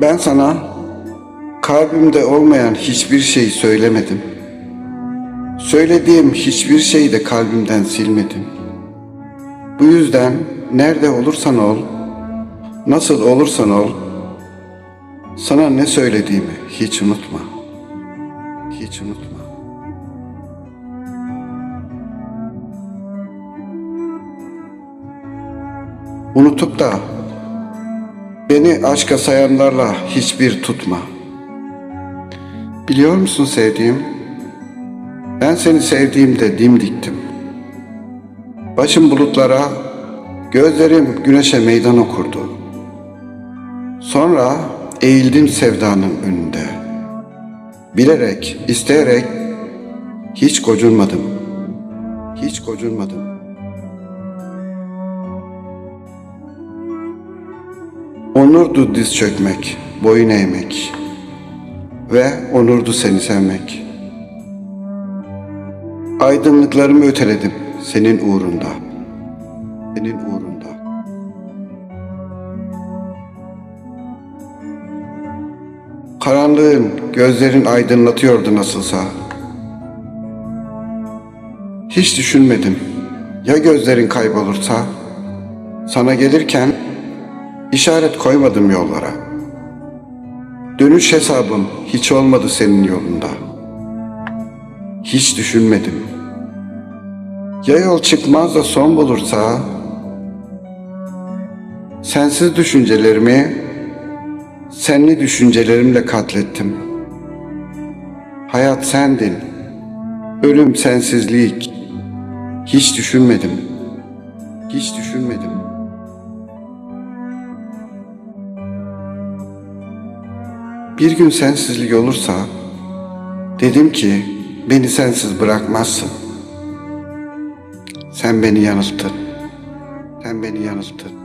Ben sana kalbimde olmayan hiçbir şeyi söylemedim. Söylediğim hiçbir şeyi de kalbimden silmedim. Bu yüzden nerede olursan ol, nasıl olursan ol, sana ne söylediğimi hiç unutma. Hiç unutma. Unutup da beni aşka sayanlarla hiçbir tutma. Biliyor musun sevdiğim? Ben seni sevdiğimde dimdiktim. Başım bulutlara, gözlerim güneşe meydan okurdu. Sonra eğildim sevdanın önünde. Bilerek, isteyerek hiç gocunmadım. Hiç gocunmadım. Onurdu diz çökmek, boyun eğmek ve onurdu seni sevmek. Aydınlıklarımı öteledim senin uğrunda. Senin uğrunda. Karanlığın gözlerin aydınlatıyordu nasılsa. Hiç düşünmedim. Ya gözlerin kaybolursa? Sana gelirken işaret koymadım yollara. Dönüş hesabım hiç olmadı senin yolunda. Hiç düşünmedim. Ya yol çıkmaz da son bulursa? Sensiz düşüncelerimi senli düşüncelerimle katlettim. Hayat sendin. Ölüm sensizlik. Hiç düşünmedim. Hiç düşünmedim. Bir gün sensizlik olursa dedim ki beni sensiz bırakmazsın. Sen beni yanılttın. Sen beni yanılttın.